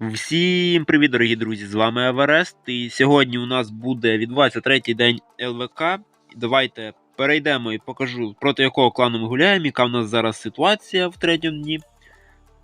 Всім привіт, дорогі друзі! З вами Еверест. І сьогодні у нас буде відбувається третій день ЛВК. Давайте перейдемо і покажу, проти якого клану ми гуляємо, яка в нас зараз ситуація в третьому дні.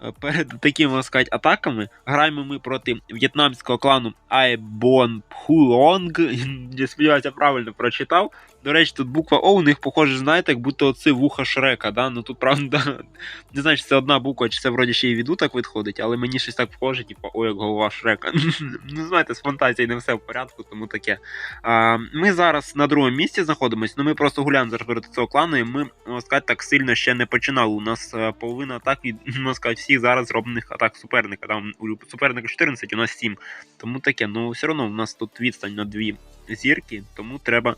Е, Перед такими можна сказати, атаками граємо ми проти в'єтнамського клану Айбон Пхуонг. Я сподіваюся, правильно прочитав. До речі, тут буква О у них похоже, знаєте, як будто оце вуха Шрека. Да? Ну тут правда, не знаю, чи це одна буква, чи це вроді ще і віду так відходить, але мені щось так похоже, типу, о, як голова Шрека. ну, знаєте, з фантазією не все в порядку, тому таке. А, Ми зараз на другому місці знаходимося, ну ми просто гуляємо зараз проти цього клану, і ми, можна сказати, так сильно ще не починали. У нас е, половина атак від, можна сказати, всіх зараз зроблених атак суперника. Там у суперника 14, у нас 7. Тому таке, ну все одно у нас тут відстань на дві зірки, тому треба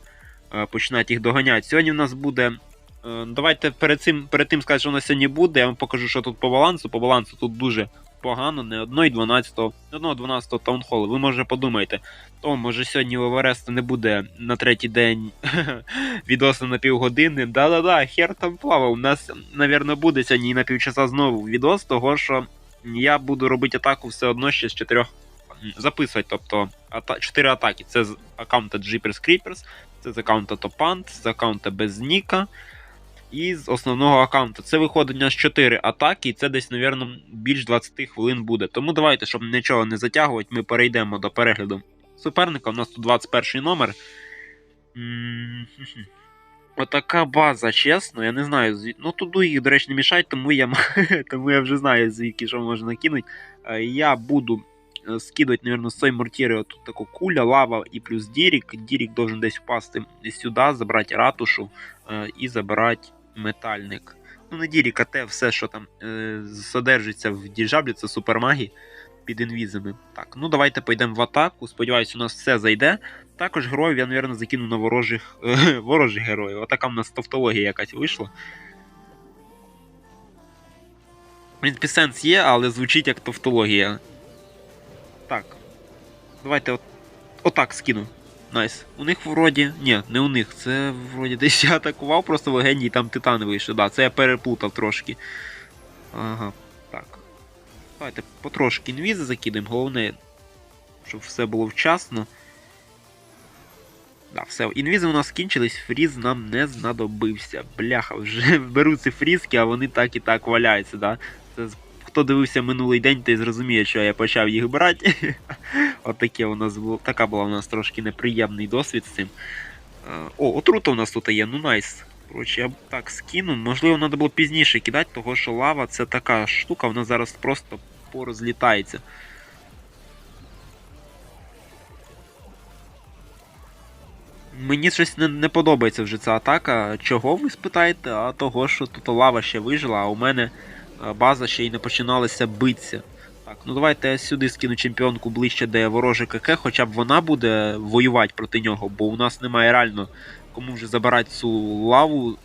е, починати їх доганяти. Сьогодні у нас буде. е, Давайте перед цим перед тим сказати, що у нас сьогодні буде. Я вам покажу, що тут по балансу. По балансу тут дуже погано, не одної 12, не одного 12 таунхолу. Ви може подумаєте, то може сьогодні у Евереста не буде на третій день відоси на півгодини. Да-да-да, хер там плавав. У нас, навірно, буде сьогодні на півчаса знову відос, того що я буду робити атаку все одно ще з чотирьох записувати. Тобто ата- чотири атаки. Це з аккаунта Jeepers Creepers, це з аккаунта Topant, з аккаунта без Ніка. І з основного аккаунту. Це виходить у нас 4 атаки, і це десь, напевно, більш 20 хвилин буде. Тому давайте, щоб нічого не затягувати, ми перейдемо до перегляду суперника. У нас тут 21 номер. Отака база, чесно, я не знаю. зві- Ну, туди їх, до речі, не мішать, тому я, тому я вже знаю, звідки що можна кинути. Е, Я буду е, скидувати, мабуть, з цієї мортіри отут таку куля, лава і плюс Дірік. Дірік должен десь впасти сюди, забрати ратушу е, і забирати метальник. Ну, не Дірік, а те все, що там е, содержиться в діжаблі, це супермагі під інвізами. Так, ну давайте пойдемо в атаку. Сподіваюсь, у нас все зайде. Також героїв я, мабуть, закину на ворожих, е, ворожих героїв. Отака в нас тавтологія якась вийшла. В принципі, сенс є, але звучить як тавтологія. Так. Давайте от, отак скину. Найс. У них вроді. Ні, не у них. Це вроді десь я атакував просто легенді і там титани вийшли. Да, це я переплутав трошки. Ага, так. Давайте потрошки інвізи закидаємо. Головне, щоб все було вчасно. Да, все, інвізи у нас скінчились, фріз нам не знадобився. Бляха, вже беру ці фрізки, а вони так і так валяються, да? Це хто дивився минулий день, той зрозуміє, що я почав їх брати. От таке у нас було. Така була у нас трошки неприємний досвід з цим. Е, О, отрута у нас тут є, ну найс. Коротше, я так скину. Можливо, треба було пізніше кидати, того що лава це така штука, вона зараз просто порозлітається. Мені щось не, не подобається вже ця атака. Чого ви спитаєте? А того, що тут лава ще вижила, а у мене база ще й не починалася битися. Так, ну давайте я сюди скину чемпіонку ближче, де вороже КК, хоча б вона буде воювати проти нього, бо у нас немає реально кому вже забирати цю лаву.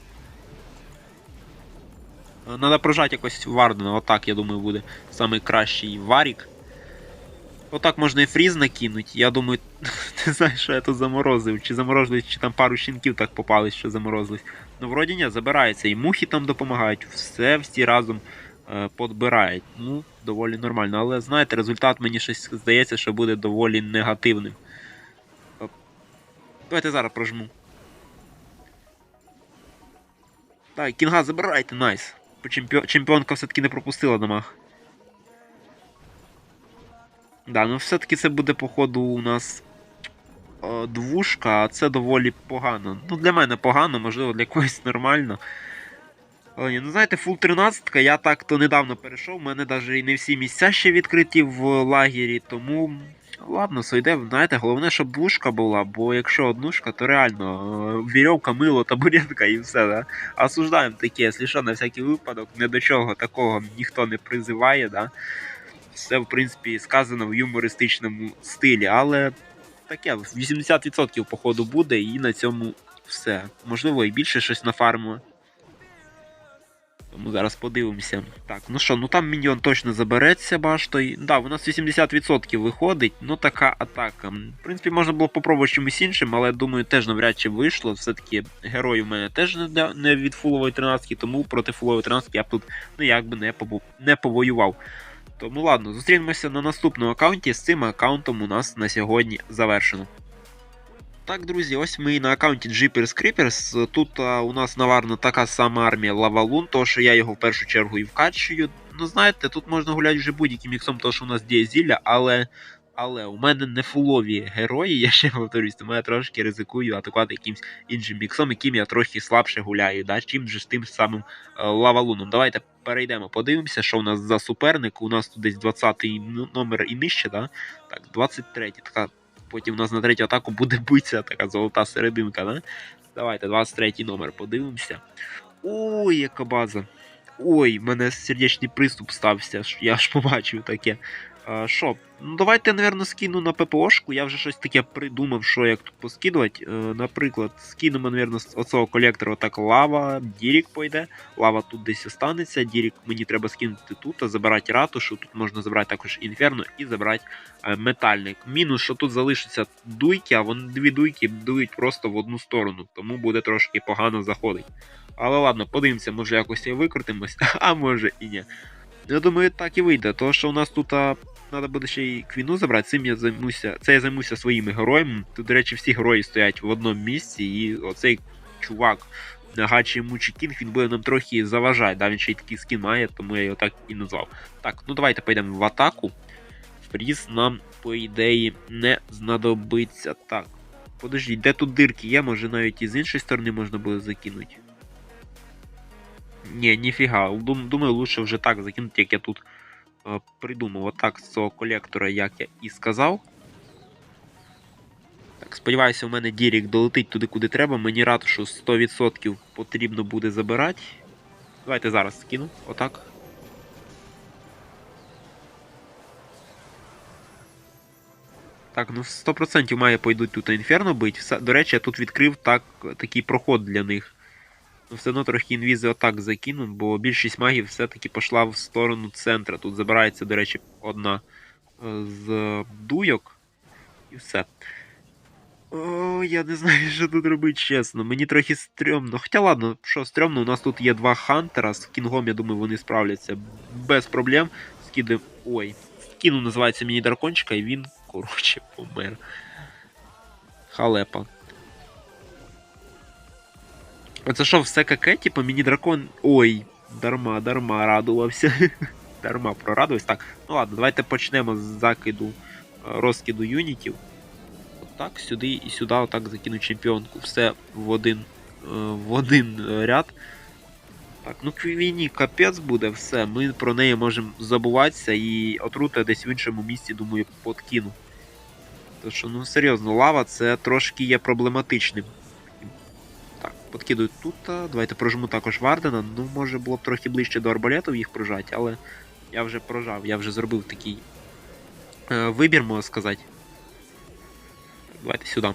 Е, Надо прожати якось Вардена, отак, я думаю, буде найкращий варік. Отак можна і фріз накинути. Я думаю, не знаю, що я тут заморозив. Чи заморозились, чи там пару щенків так попались, що заморозились. Ну, вроді ні, забирається. І мухи там допомагають, все всі разом е, подбирають. Ну, доволі нормально. Але знаєте, результат мені щось здається, що буде доволі негативним. Давайте зараз прожму. Так, кінга забирайте, найс. Чемпіонка все-таки не пропустила дамаг. Да, ну все-таки це буде, походу, у нас е, двушка, а це доволі погано. Ну, для мене погано, можливо, для когось нормально. Ні, ну знаєте, фул 13 я так то недавно перейшов, у мене навіть і не всі місця ще відкриті в лагері, тому. Ладно, сойде, знаєте, головне, щоб двушка була, бо якщо однушка, то реально е, вірьовка, мило, табуретка і все, да? Осуждаємо таке, якщо що, на всякий випадок, ні до чого такого ніхто не призиває, да? все, в принципі, сказано в юмористичному стилі, але таке, 80% походу буде, і на цьому все. Можливо, і більше щось нафармили. Тому зараз подивимося. Так, ну що, ну там міньйон точно забереться баштою. Да, у нас 80% виходить, ну така атака. В принципі, можна було попробувати чимось іншим, але думаю, теж навряд чи вийшло. Все-таки герой у мене теж не, від фулової 13, тому проти фулової 13 я б тут ну якби не, побу... не повоював. Тому ладно, зустрінемося на наступному аккаунті. З цим аккаунтом у нас на сьогодні завершено. Так, друзі, ось ми і на аккаунті Jeepers Creepers. Тут а, у нас наварно така сама армія Лавалун, тому що я його в першу чергу і вкачую. Ну, знаєте, тут можна гуляти вже будь-яким міксом, тому що у нас діє зілля, але але у мене не фулові герої, я ще повторюсь, тому я трошки ризикую атакувати якимсь іншим міксом, яким я трохи слабше гуляю, да? чим же з тим самим е, лавалуном. Давайте перейдемо, подивимося, що у нас за суперник. У нас тут десь 20-й номер і нижче, да? так, 23-й. Така, потім у нас на третю атаку буде битися така золота серединка. Да? Давайте, 23-й номер подивимося. Ой, яка база. Ой, в мене сердечний приступ стався, я ж побачив таке. Що, ну давайте, напевно, скину на ППОшку. Я вже щось таке придумав, що як тут поскидувати. Е, наприклад, скинемо, напевно, з оцього колектора отак лава, Дірік пойде. Лава тут десь останеться. Дірік мені треба скинути тут, а забирати ратушу. Тут можна забрати також інферно і забрати е, метальник. Мінус, що тут залишаться дуйки, а вони дві дуйки дують просто в одну сторону, тому буде трошки погано заходить. Але ладно, подивимося, може якось і викрутимось, а може і ні. Я думаю, так і вийде. То, що у нас тут треба буде ще й квіну забрати, цим я займуся. Це я займуся своїми героями. Тут, до речі, всі герої стоять в одному місці, і оцей чувак, Гачі Мучі Кінг, він буде нам трохи заважати. Да? Він ще й такий скін має, тому я його так і назвав. Так, ну давайте поїдемо в атаку. Фріз нам, по ідеї, не знадобиться. Так. Подождіть, де тут дирки є, може навіть і з іншої сторони можна буде закинути. Ні, ніфіга. Думаю, лучше вже так закинути, як я тут придумав. Отак з цього колектора, як я і сказав. Так, Сподіваюся, у мене Дірік долетить туди, куди треба. Мені що 100% потрібно буде забирати. Давайте зараз скину. Отак. Так, ну 100% має пойдуть тут інферно бить. До речі, я тут відкрив так, такий проход для них. Ну, все одно трохи інвізи отак закинуть, бо більшість магів все-таки пішла в сторону центра. Тут забирається, до речі, одна е, з дуйок. І все. О, я не знаю, що тут робити, чесно. Мені трохи стрьомно. Хоча ладно, що стрьомно, у нас тут є два хантера. З кінгом, я думаю, вони справляться без проблем. Скиди. Ой. Скину називається міні дракончика, і він, коротше, помер. Халепа. Оце що, все каке, типу, міні-дракон. Ой, дарма, дарма радувався. дарма прорадувався. Так, ну ладно, давайте почнемо з закиду е, розкиду юнітів. Отак, сюди і сюди отак закину чемпіонку. Все в один е, в один ряд. Так, ну Квіні капець буде, все. Ми про неї можемо забуватися і отрута десь в іншому місці, думаю, подкину. Тому що, ну серйозно, лава це трошки є проблематичним подкидують тут. Давайте прожму також Вардена. Ну, може було б трохи ближче до арбалетів їх прожати, але я вже прожав, я вже зробив такий е, вибір, можна сказати. Давайте сюди.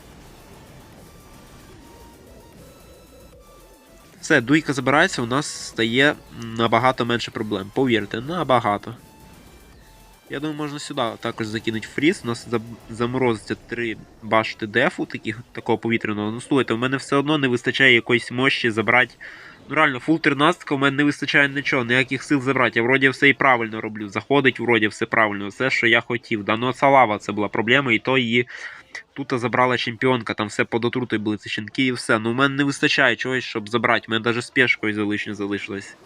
Все, дуйка забирається, у нас стає набагато менше проблем. Повірте, набагато. Я думаю, можна сюди також закинути фріз. У нас заморозиться три башти дефу, таких, такого повітряного. Ну, слухайте, у мене все одно не вистачає якоїсь мощі забрати. Ну, реально, фул 13 у мене не вистачає нічого, ніяких сил забрати. Я вроді все і правильно роблю. Заходить, вроді все правильно, все, що я хотів. Да, ну лава це була проблема, і то її тут забрала чемпіонка, там все под отрутою були ці щенки і все. Ну, у мене не вистачає чогось, щоб забрати. У мене навіть спешкою залишня залишилось.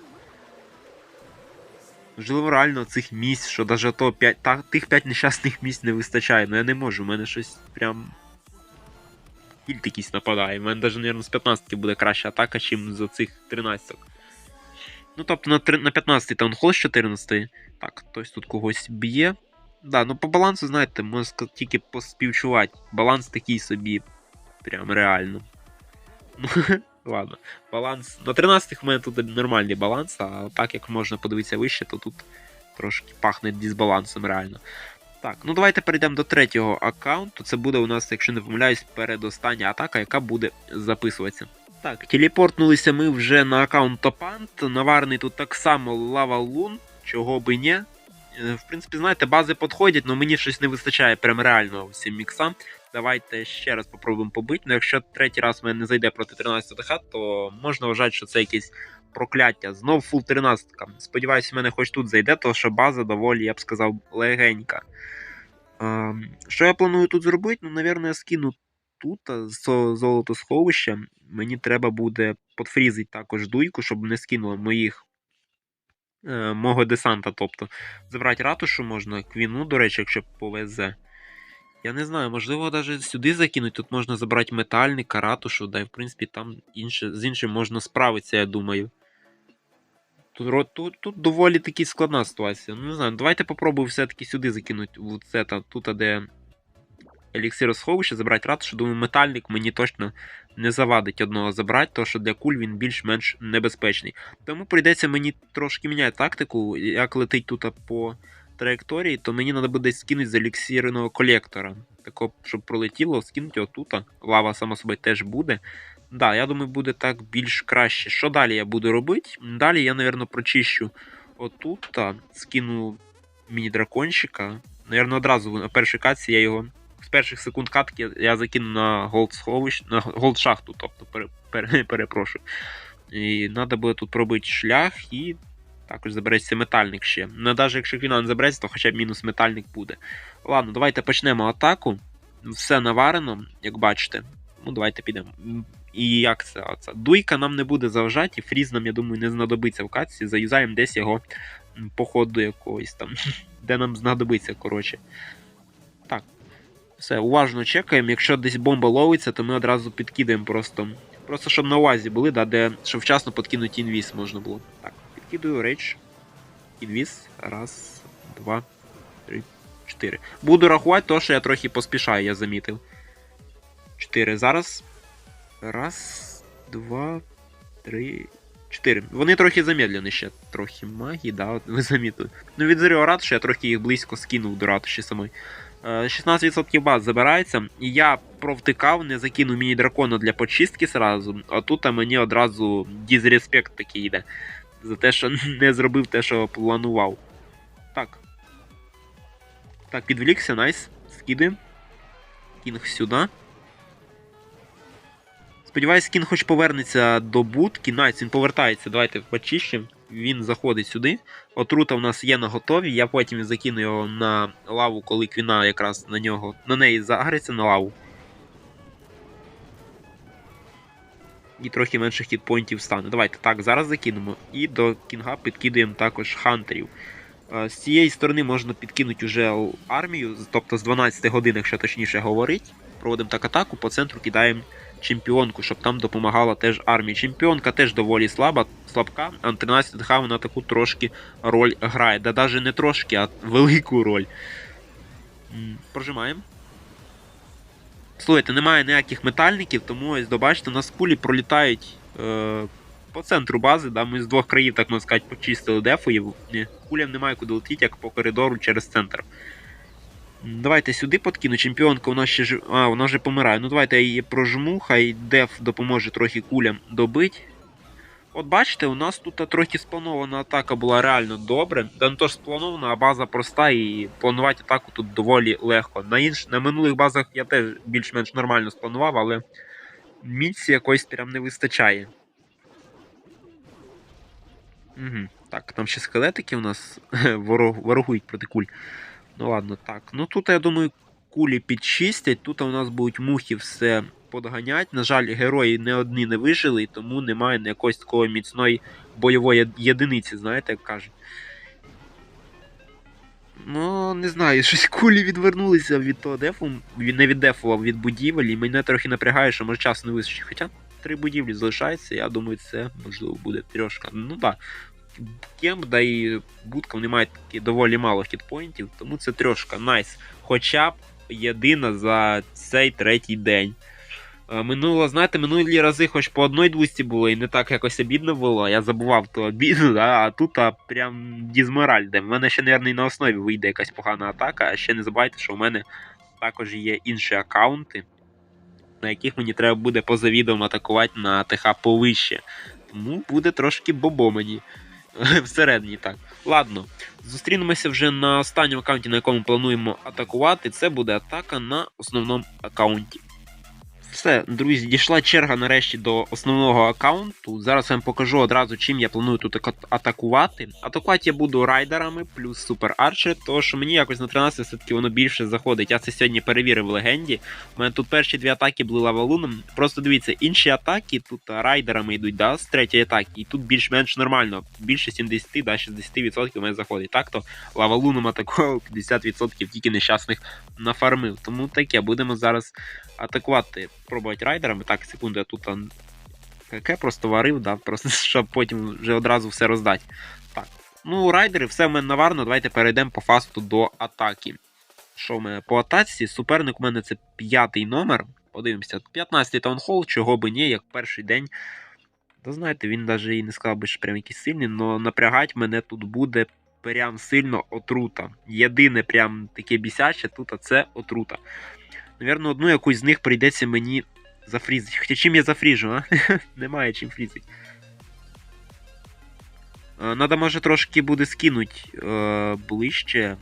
Можливо, реально цих місць, що навіть то 5, та, тих 5 нещасних місць не вистачає. Ну я не можу, у мене щось прям. Кільт якийсь нападає. У мене навіть, мабуть, з 15 буде краща атака, ніж з цих 13. Ну, тобто на 3, на 15 таунхол з 14. Так, хтось тут когось б'є. Да, ну по балансу, знаєте, можна тільки поспівчувати. Баланс такий собі. Прям реально. Ладно, баланс. На 13-х в мене тут нормальний баланс, а так як можна подивитися вище, то тут трошки пахне дисбалансом реально. Так, ну давайте перейдемо до третього аккаунту. Це буде у нас, якщо не помиляюсь, передостання атака, яка буде записуватися. Так, телепортнулися ми вже на аккаунт Топант. Наварний тут так само Лава Лун, чого би не. В принципі, знаєте, бази підходять, але мені щось не вистачає прям реально всім міксам. Давайте ще раз попробуємо побити. Ну, якщо третій раз в мене не зайде проти 13 ДХ, то можна вважати, що це якийсь прокляття. Знов фул 13. Сподіваюсь, в мене хоч тут зайде, тому що база доволі, я б сказав, легенька. А, що я планую тут зробити? Ну, напевно, я скину тут а, з золотосховища. Мені треба буде подфрізити також дуйку, щоб не скинуло моїх. е, Мого десанта, тобто забрати ратушу можна, квіну, до речі, якщо повезе. Я не знаю, можливо, навіть сюди закинуть. Тут можна забрати метальника, ратушу, да, і в принципі там інше, з іншим можна справитися, я думаю. Тут, тут, тут доволі таки складна ситуація. Ну, не знаю, давайте попробую все-таки сюди закинути в це, та, тут, де еліксиросховище, забрати ратушу. Думаю, метальник мені точно не завадить одного забрати, тому що для куль він більш-менш небезпечний. Тому прийдеться мені трошки міняти тактику, як летить тут по траєкторії, то мені треба буде скинути з еліксирного колектора. Тако, щоб пролетіло, скинути тут. Лава сама собою теж буде. Да, я думаю, буде так більш краще. Що далі я буду робити? Далі я, напевно, прочищу отут, скину міні-дракончика. Навірно, одразу на першій катці я його. З перших секунд катки я закину на голд на голд шахту, тобто пере, пере, перепрошую. І треба буде тут пробити шлях і також забереться метальник ще. Ну, навіть якщо квіна не забереться, то хоча б мінус метальник буде. Ладно, давайте почнемо атаку. Все наварено, як бачите. Ну, давайте підемо. І як це? Оце? Дуйка нам не буде заважати, і фріз нам, я думаю, не знадобиться в катці. Заюзаємо десь його по ходу якогось там, де нам знадобиться, коротше. Так. Все, уважно чекаємо. Якщо десь бомба ловиться, то ми одразу підкидаємо просто. Просто щоб на увазі були, да, де щоб вчасно подкинути інвіз можна було. Так, підкидую рейдж. Інвіз. Раз, два, три, чотири. Буду рахувати, то що я трохи поспішаю, я замітив. Чотири. Зараз. Раз, два, три, чотири. Вони трохи замедлені ще. Трохи магії, да, от ви замітили. Ну, від Зеріо ратуші я трохи їх близько скинув до ратуші самої. Е, 16% баз забирається. І я провтикав, не закинув міні-дракона для почистки сразу, а тут мені одразу дізреспект такий йде. За те, що не зробив те, що планував. Так. Так, підвлікся, найс. Скидуємо. Кінг сюди. Сподіваюсь, кінг хоч повернеться до будки. Найс, він повертається. Давайте почищимо. Він заходить сюди. Отрута в нас є на готові. Я потім закину його на лаву, коли квіна якраз на нього на неї загриться на лаву. І трохи менше хітпойнтів стане. Давайте так, зараз закинемо. І до кінга підкидуємо також хантерів. Е, З цієї сторони можна підкинути вже армію, тобто з 12 годин, якщо точніше говорить. Проводимо так атаку, по центру кидаємо чемпіонку, щоб там допомагала теж армія. Чемпіонка теж доволі слаба, слабка, а 13 ДХ вона таку трошки роль грає. Да навіть не трошки, а велику роль. Прожимаємо. Слухайте, немає ніяких метальників, тому ось добачте, у нас кулі пролітають е, по центру бази. Да, ми з двох країв, так можна сказати, почистили дефу, і кулям немає куди летіти, як по коридору через центр. Давайте сюди подкину. Чемпіонка у нас ще ж... А, вона вже помирає. Ну давайте я її прожму, хай деф допоможе трохи кулям добити. От бачите, у нас тут трохи спланована атака була реально добре. Да не ж спланована, а база проста і планувати атаку тут доволі легко. На інш... на минулих базах я теж більш-менш нормально спланував, але міці якось прям не вистачає. Угу. Так, там ще скелетики у нас ворогують проти куль. Ну ладно, так. Ну тут, я думаю, кулі підчистять. Тут у нас будуть мухи все подганять. На жаль, герої не одні не вижили, тому немає якоїсь такої міцної бойової єдиниці, знаєте, як кажуть. Ну, не знаю, щось кулі відвернулися від того дефу. Він не від дефу, а від будівель, і мене трохи напрягає, що може часу не вистачить. Хоча три будівлі залишається, я думаю, це можливо буде трьошка. Ну так. Кемп, да і будка вони мають таки доволі мало хітпоінтів, тому це трьошка найс. Хоча б єдина за цей третій день. Е, Минуло, знаєте, минулі рази хоч по одній двусті було, і не так якось обідно було. Я забував ту обіду, да, а тут а, прям дізмораль де. В мене ще, мабуть, на основі вийде якась погана атака, а ще не забувайте, що в мене також є інші аккаунти, на яких мені треба буде поза відео атакувати на ТХ повище. Тому буде трошки бобо мені. Всередині так. Ладно, зустрінемося вже на останньому аккаунті, на якому плануємо атакувати. Це буде атака на основному аккаунті. Все, друзі, дійшла черга нарешті до основного аккаунту. Зараз я вам покажу одразу, чим я планую тут атакувати. Атакувати я буду райдерами плюс супер арчер, тому що мені якось на 13 все-таки воно більше заходить. Я це сьогодні перевірив в легенді. У мене тут перші дві атаки були лавалуном. Просто дивіться, інші атаки тут райдерами йдуть, да, з третьої атаки, і тут більш-менш нормально. Більше 70, да, 60% у мене заходить. Так то лавалуном атакував 50% тільки нещасних нафармив. Тому таке, будемо зараз атакувати, пробувати райдерами. Так, секунду, я тут там КК просто варив, да, просто щоб потім вже одразу все роздати. Так. Ну, райдери, все в мене наварно. Давайте перейдемо по фасту до атаки. Що в мене по атаці? Суперник у мене це п'ятий номер. Подивимося, 15-й таунхол, чого би ні, як перший день. Та знаєте, він навіть і не сказав би, що прям якийсь сильний, але напрягать мене тут буде прям сильно отрута. Єдине прям таке бісяче тут, а це отрута. Навірно, одну якусь з них прийдеться мені зафрізити. Хоча чим я зафріжу, а? Немає чим фрізити. Е, Надо, може, трошки буде скинуть е, ближче.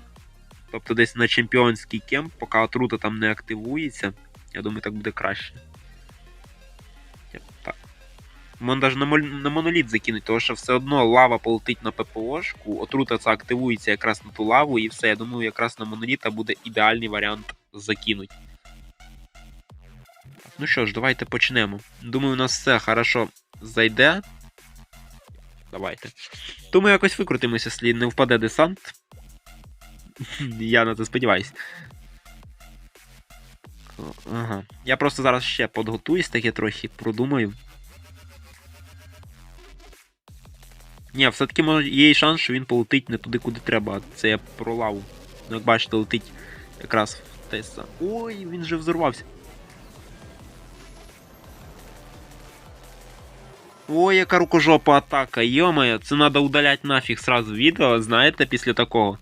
Тобто десь на чемпіонський кемп, поки отрута там не активується. Я думаю, так буде краще. Так. Можна навіть на, моль- на моноліт закинуть, тому що все одно лава полетить на ППОшку, отрута це активується якраз на ту лаву, і все. Я думаю, якраз на моноліта буде ідеальний варіант закинуть. Ну що ж, давайте почнемо. Думаю, у нас все хорошо зайде. Давайте. Думаю, якось викрутимося, якщо не впаде десант. Я на це сподіваюсь. Ага. Я просто зараз ще підготуюсь, таке трохи продумаю. Ні, все-таки є шанс, що він полетить не туди, куди треба. Це я про лаву. Ну, як бачите, летить якраз в те. Ой, він же взорвався. Ой, яка рукожопа атака, йомає, це треба удаляти нафіг сразу відео, знаєте, після такого.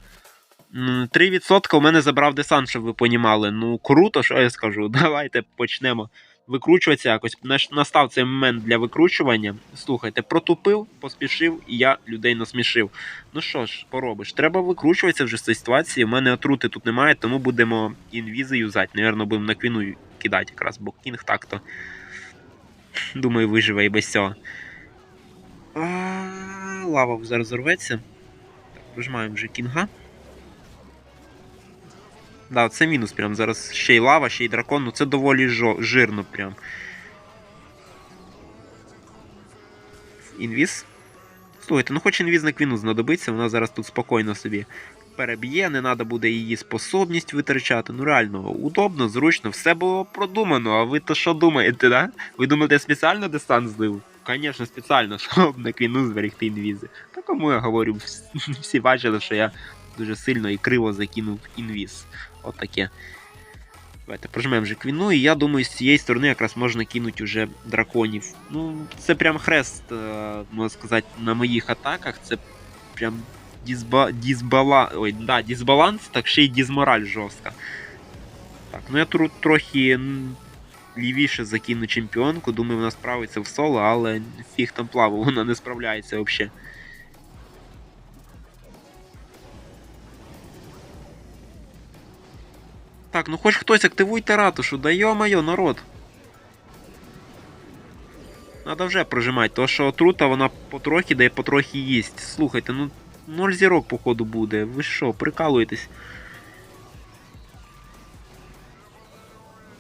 М, 3% у мене забрав десант, щоб ви понімали. Ну, круто, що я скажу. Давайте почнемо викручуватися якось. Настав цей момент для викручування. Слухайте, протупив, поспішив, і я людей насмішив. Ну що ж, поробиш. Треба викручуватися вже з цієї ситуації. У мене отрути тут немає, тому будемо інвізи юзати. Навірно, будемо на квіну кидати якраз, бо кінг так-то. Думаю, виживе і без цього. А, Лава зараз зорветься. Так, вижимаємо вже кінга. Да, це мінус прям. Зараз ще й лава, ще й дракон. Ну це доволі жирно прям. Інвіз. Слухайте, ну хоч інвіз на знадобиться, вона зараз тут спокійно собі переб'є, не треба буде її способність витрачати. Ну реально, удобно, зручно, все було продумано, а ви то що думаєте, да? Ви думаєте, я спеціально десант злив? Звісно, спеціально, щоб на квіну зберегти інвізи. Та кому я говорю, всі- бачили, що я дуже сильно і криво закинув інвіз. Отаке. Давайте прожмемо вже квіну, і я думаю, з цієї сторони якраз можна кинути вже драконів. Ну, це прям хрест, е, можна сказати, на моїх атаках. Це прям дізба... дізбала... Ой, да, дізбаланс, так ще й дізмораль жорстка. Так, ну я тут трохи лівіше закину чемпіонку. Думаю, вона справиться в соло, але фіг там плавав, вона не справляється взагалі. Так, ну хоч хтось активуйте ратушу, да йо-моє, народ. Надо вже прожимати, то що отрута вона потрохи дає потрохи їсть. Слухайте, ну ноль зірок, походу, буде. Ви що, прикалуєтесь?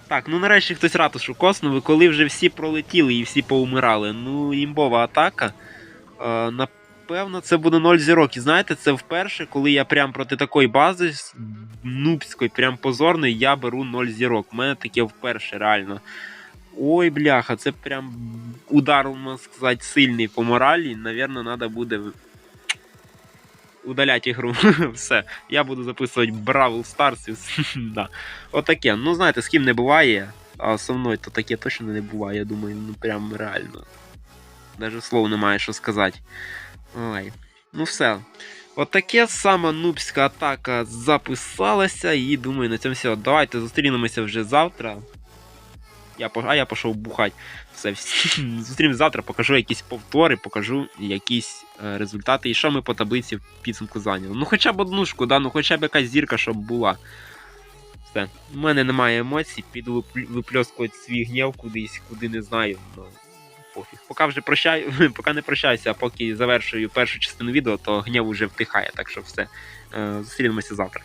Так, ну нарешті хтось ратушу коснув, коли вже всі пролетіли і всі поумирали. Ну, імбова атака. Е, напевно, це буде 0 зірок. І знаєте, це вперше, коли я прям проти такої бази нубської, прям позорної, я беру 0 зірок. У мене таке вперше, реально. Ой, бляха, це прям удар, можна сказати, сильний по моралі. Навірно, треба буде удаляти ігру. Все. Я буду записувати Бравл Старс. да. Отаке. Ну, знаєте, з ким не буває, а со мною то таке точно не буває. Я думаю, ну прям реально. Даже слов немає що сказати. Ой. Ну все. Отаке сама нубська атака записалася, і думаю, на цьому все. Давайте зустрінемося вже завтра. Я, а я пішов бухати. Все, зустрінемося завтра, покажу якісь повтори, покажу якісь е, результати. І що ми по таблиці в підсумку зайняли. Ну хоча б однушку, да, ну хоча б якась зірка, щоб була. Все, все. У мене немає емоцій, піду випльоскувати свій гнів кудись, куди не знаю. Ну, пофіг. Поки вже прощаю, поки не прощаюся, а поки завершую першу частину відео, то гнів уже втихає, так що все. Е, Зустрінемося завтра.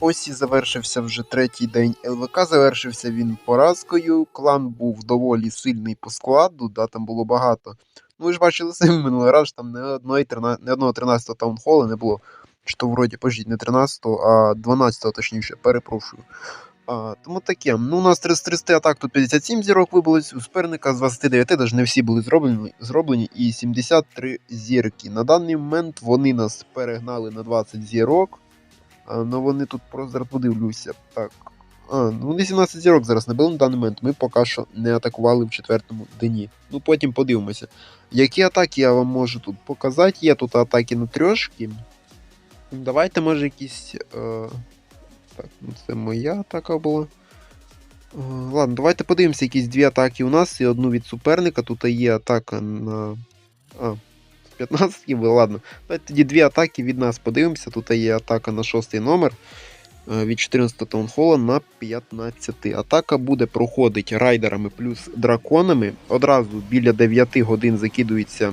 Ось і завершився вже третій день ЛВК. Завершився він поразкою. Клан був доволі сильний по складу, да, там було багато. Ну, ви ж бачили самі минулий раз, там не одної не одного 13-го таунхола не було. Чи то вроді, пожіть, не 13-го, а 12-го, точніше, перепрошую. А, тому таке. Ну, у нас 30 30 атак, тут 57 зірок вибулось, у суперника з 29, навіть не всі були зроблені, зроблені, і 73 зірки. На даний момент вони нас перегнали на 20 зірок. Ну вони тут просто подивлюся. Так. А, ну вони 17 зірок зараз набили на даний момент. Ми поки що не атакували в четвертому дні. Ну потім подивимося. Які атаки я вам можу тут показати? Є тут атаки на трьошки. Давайте, може, якісь. Е... Так, ну це моя атака була. Е, Ладно, давайте подивимося якісь дві атаки у нас і одну від суперника. Тут є атака на. А, 15 були, ладно. Давайте тоді дві атаки від нас подивимося. Тут є атака на шостий номер е, від 14 таунхола на 15. Атака буде проходити райдерами плюс драконами. Одразу біля 9 годин закидується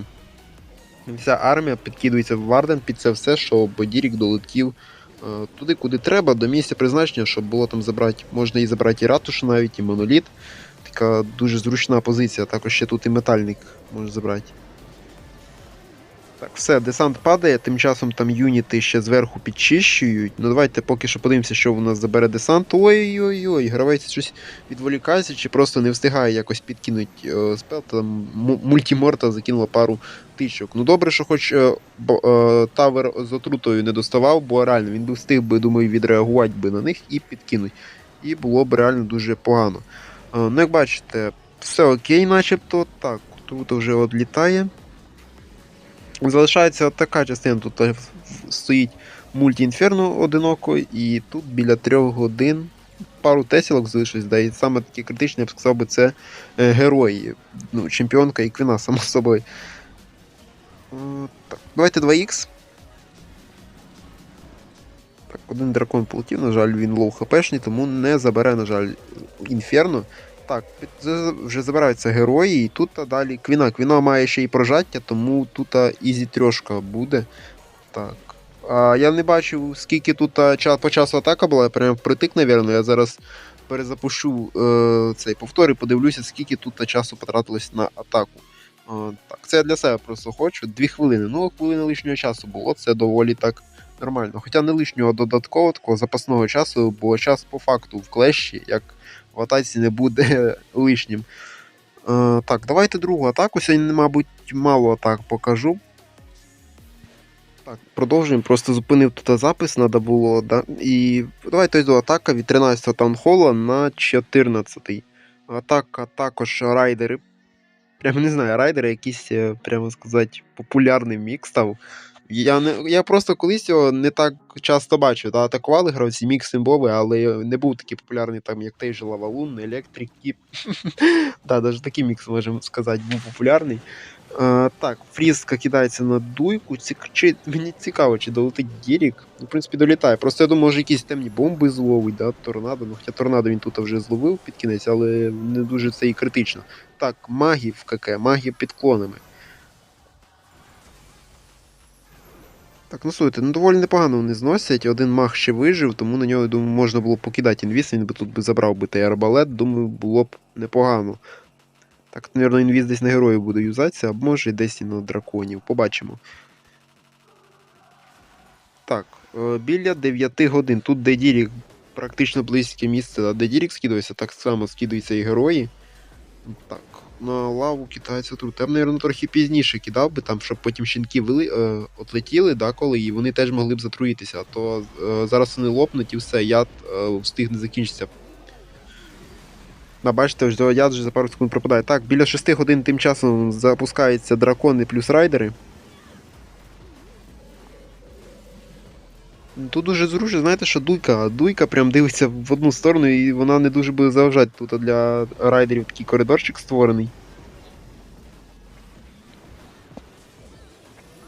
вся армія, підкидується в Варден під це все, щоб Дірік долетів е, туди, куди треба, до місця призначення, щоб було там забрати. Можна і забрати і ратушу навіть, і моноліт. Така дуже зручна позиція. Також ще тут і метальник може забрати. Так, все, десант падає, тим часом там юніти ще зверху підчищують. Ну давайте поки що подивимося, що у нас забере десант. Ой-ой-ой, гравець щось відволікається, чи просто не встигає якось підкинути е, спел, там му- мультіморта закинула пару тичок. Ну добре, що хоч е, бо- е, тавер з отрутою не доставав, бо реально він би встиг би, думаю, відреагувати би на них і підкинуть. І було б реально дуже погано. Ну, як бачите, все окей, начебто. Так, тут вже одлітає. Залишається от така частина. Тут е, стоїть мульті-інферно одиноко, і тут біля трьох годин пару тесілок залишилось, да, саме такі критичні, я б сказав би, це е, герої. Ну, чемпіонка і квіна, само собою. Так, давайте 2х. Так, один дракон полетів, на жаль, він лоу хпшний, тому не забере, на жаль, інферно. Так, вже забираються герої, і тут далі Квіна. Квіна має ще й прожаття, тому тут ізі трьошка буде. Так. А, я не бачив, скільки тут по часу атака була, я прям впритик, навірно. Я зараз перезапущу е, цей повтор і подивлюся, скільки тут часу потратилось на атаку. А, так, це я для себе просто хочу. Дві хвилини. Ну, хвилини лишнього часу було, це доволі так нормально. Хоча не лишнього додаткового такого запасного часу, бо час по факту в клещі, як в не буде лишнім. Е, так, давайте другу атаку. Сьогодні, мабуть, мало атак покажу. Так, продовжуємо. Просто зупинив тут запис, треба було. Да? І давайте до атака від 13 таунхола на 14. Атака також райдери. Прямо не знаю, райдери якийсь, е, прямо сказати, популярний мікс став. Я не, я просто колись його не так часто бачив. Та, атакували гравці мікс імбови, але не був такий популярний, там, як Тейжі Лавалун, Електрик, Кіп. да, навіть такий мікс, можемо сказати, був популярний. Е, так, фрізка кидається на дуйку. Цік... Чи... Мені цікаво, чи долетить Дірік. Ну, в принципі, долітає. Просто я думаю, може якісь темні бомби зловить, да, торнадо. Ну, хоча торнадо він тут вже зловив під кінець, але не дуже це і критично. Так, магів КК, магів під клонами. Так, ну слухайте, ну доволі непогано вони зносять. Один маг ще вижив, тому на нього, думаю, можна було покидати інвіз, він би тут би забрав би той арбалет, думаю, було б непогано. Так, мабуть, інвіз десь на героїв буде юзатися, а може десь і на драконів. Побачимо. Так, е, біля 9 годин. Тут де Дірік практично близьке місце, а де Дірік скидується, так само скидуються і герої. Так, на лаву кидається тру. Я б, мабуть, трохи пізніше кидав би там, щоб потім щенки вили, е, отлетіли, да, коли, і вони теж могли б затруїтися. То е, зараз вони лопнуть і все, яд е, встигне закінчитися. Да, бачите, вже яд вже за пару секунд пропадає. Так, біля 6 годин тим часом запускаються дракони плюс райдери. Тут дуже зручно, знаєте, що дуйка. Дуйка прям дивиться в одну сторону, і вона не дуже буде заважати. Тут для райдерів такий коридорчик створений.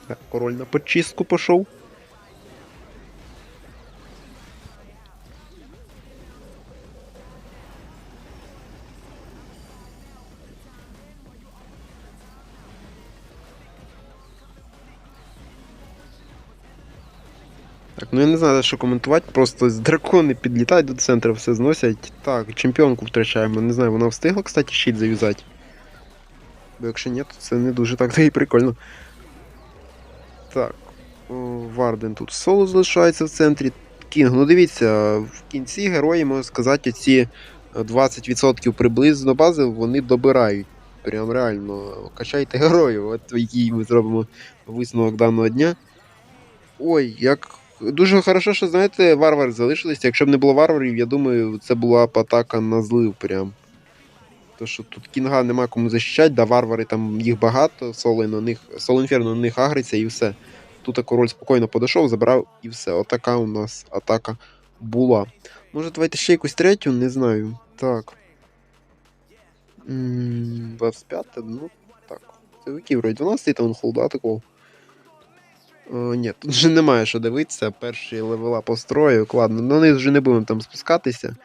Так, король на почистку пішов. Ну я не знаю, що коментувати, просто дракони підлітають до центру, все зносять. Так, чемпіонку втрачаємо. Не знаю, вона встигла, кстати, щит зав'язати. Бо якщо ні, то це не дуже так та і прикольно. Так. Варден тут соло залишається в центрі. Кінг, ну дивіться, в кінці герої, можна сказати, ці 20% приблизно бази вони добирають. Прям реально. Качайте героїв, от який ми зробимо висновок даного дня. Ой, як. Дуже хорошо, що знаєте, варвари залишилися. Якщо б не було варварів, я думаю, це була б атака на злив прям. То що тут кінга нема кому захищати, да варвари там їх багато, соло на них, соло на них агриться і все. Тут король спокійно подійшов, забрав і все. Отака у нас атака була. Може, давайте ще якусь третю, не знаю. Так. 25, ну так. Це який вроді 12 таунхол, да, такого? О, ні, тут вже немає що дивитися. Перші левела построю. Ладно, на них вже не будемо там спускатися.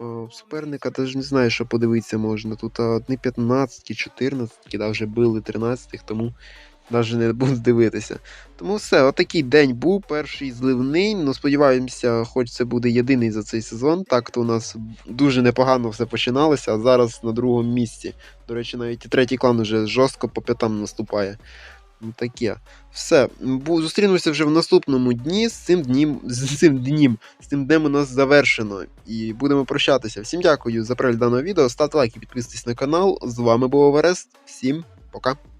О, суперника теж не знаю, що подивитися можна. Тут одні 15, 14, да, вже били 13, тому навіть не буду дивитися. Тому все, отакий день був, перший зливний. Ну, сподіваємося, хоч це буде єдиний за цей сезон. Так то у нас дуже непогано все починалося, а зараз на другому місці. До речі, навіть і третій клан уже жорстко по п'ятам наступає. Таке. Все. Зустрінемося вже в наступному дні з цим днім, з цим днім, з цим днем у нас завершено. І будемо прощатися. Всім дякую за перегляд даного відео. Ставте і підписуйтесь на канал. З вами був Оверест. Всім пока.